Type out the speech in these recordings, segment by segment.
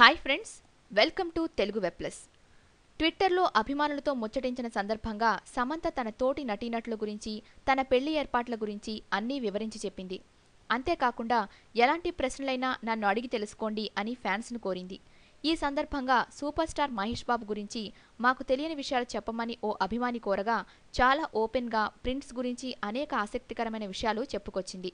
Hi friends welcome to Telugu web plus ట్విట్టర్లో అభిమానులతో ముచ్చటించిన సందర్భంగా సమంత తన తోటి నటీనటుల గురించి తన పెళ్ళి ఏర్పాట్ల గురించి అన్నీ వివరించి చెప్పింది. అంతేకాకుండా ఎలాంటి ప్రశ్నలైనా నన్ను అడిగి తెలుసుకోండి అని ఫ్యాన్స్ను కోరింది. ఈ సందర్భంగా సూపర్ స్టార్ మహేష్ బాబు గురించి మాకు తెలియని విషయాలు చెప్పమని ఓ అభిమాని కోరగా చాలా ఓపెన్గా ప్రింట్స్ గురించి అనేక ఆసక్తికరమైన విషయాలు చెప్పుకొచ్చింది.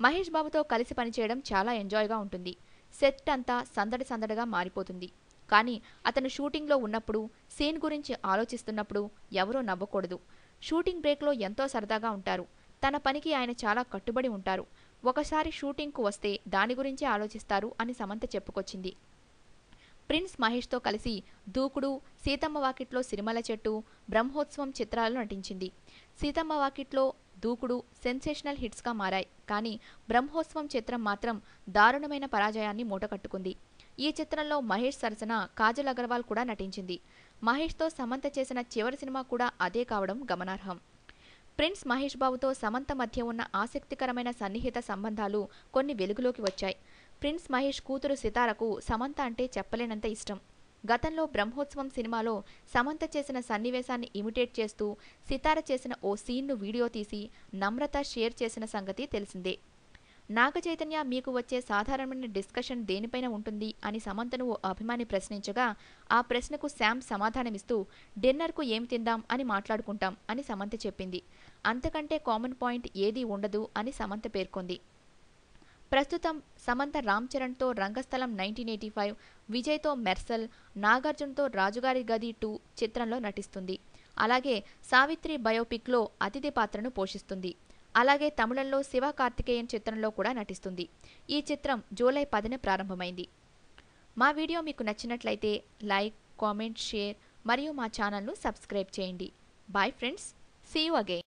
మహేష్ బాబుతో కలిసి పనిచేయడం చాలా ఎంజాయ్గా ఉంటుంది. సెట్ అంతా సందడి సందడిగా మారిపోతుంది. కానీ అతను షూటింగ్లో ఉన్నప్పుడు సీన్ గురించి ఆలోచిస్తున్నప్పుడు ఎవరూ నవ్వకూడదు. షూటింగ్ బ్రేక్లో ఎంతో సరదాగా ఉంటారు. తన పనికి ఆయన చాలా కట్టుబడి ఉంటారు. ఒకసారి షూటింగ్కు వస్తే దాని గురించే ఆలోచిస్తారు అని సమంత చెప్పుకొచ్చింది. ప్రిన్స్ మహేష్తో కలిసి దూకుడు సీతమ్మ వాకిట్లో సిరిమల చెట్టు బ్రహ్మోత్సవం చిత్రాలు నటించింది. సీతమ్మ వాకిట్లో దూకుడు సెన్సేషనల్ హిట్స్గా మారాయి. కానీ బ్రహ్మోత్సవం చిత్రం మాత్రం దారుణమైన పరాజయాన్ని మూటకట్టుకుంది. ఈ చిత్రంలో మహేష్ సరసన కాజల్ అగర్వాల్ కూడా నటించింది. మహేష్తో సమంత చేసిన చివరి సినిమా కూడా అదే కావడం గమనార్హం. ప్రిన్స్ మహేష్ బాబుతో సమంత మధ్య ఉన్న ఆసక్తికరమైన సన్నిహిత సంబంధాలు కొన్ని వెలుగులోకి వచ్చాయి. ప్రిన్స్ మహేష్ కూతురు సితారకు సమంత అంటే చెప్పలేనంత ఇష్టం. గతంలో బ్రహ్మోత్సవం సినిమాలో సమంత చేసిన సన్నివేశాన్ని ఇమిటేట్ చేస్తూ సితార చేసిన ఓ సీన్ను వీడియో తీసి నమ్రత షేర్ చేసిన సంగతి తెలిసిందే. నాగ చైతన్య మీకు వచ్చే సాధారణమైన డిస్కషన్ దేనిపైన ఉంటుంది అని సమంతను ఓ అభిమాని ప్రశ్నించగా ఆ ప్రశ్నకు శామ్ సమాధానమిస్తూ డిన్నర్కు ఏం తిందాం అని మాట్లాడుకుంటాం అని సమంత చెప్పింది. అంతకంటే కామన్ పాయింట్ ఏదీ ఉండదు అని సమంత పేర్కొంది. ప్రస్తుతం సమంత రామ్ చరణ్తో రంగస్థలం నైన్టీన్ ఎయిటీ ఫైవ్ విజయ్తో మెర్సల్ నాగార్జునతో రాజుగారి గది టూ చిత్రంలో నటిస్తుంది. అలాగే సావిత్రి బయోపిక్లో అతిథి పాత్రను పోషిస్తుంది. అలాగే తమిళంలో శివ కార్తికేయన్ చిత్రంలో కూడా నటిస్తుంది. ఈ చిత్రం జూలై పదిన ప్రారంభమైంది. మా వీడియో మీకు నచ్చినట్లయితే లైక్ కామెంట్ షేర్ మరియు మా ఛానల్ను సబ్స్క్రైబ్ చేయండి. Bye friends see you again.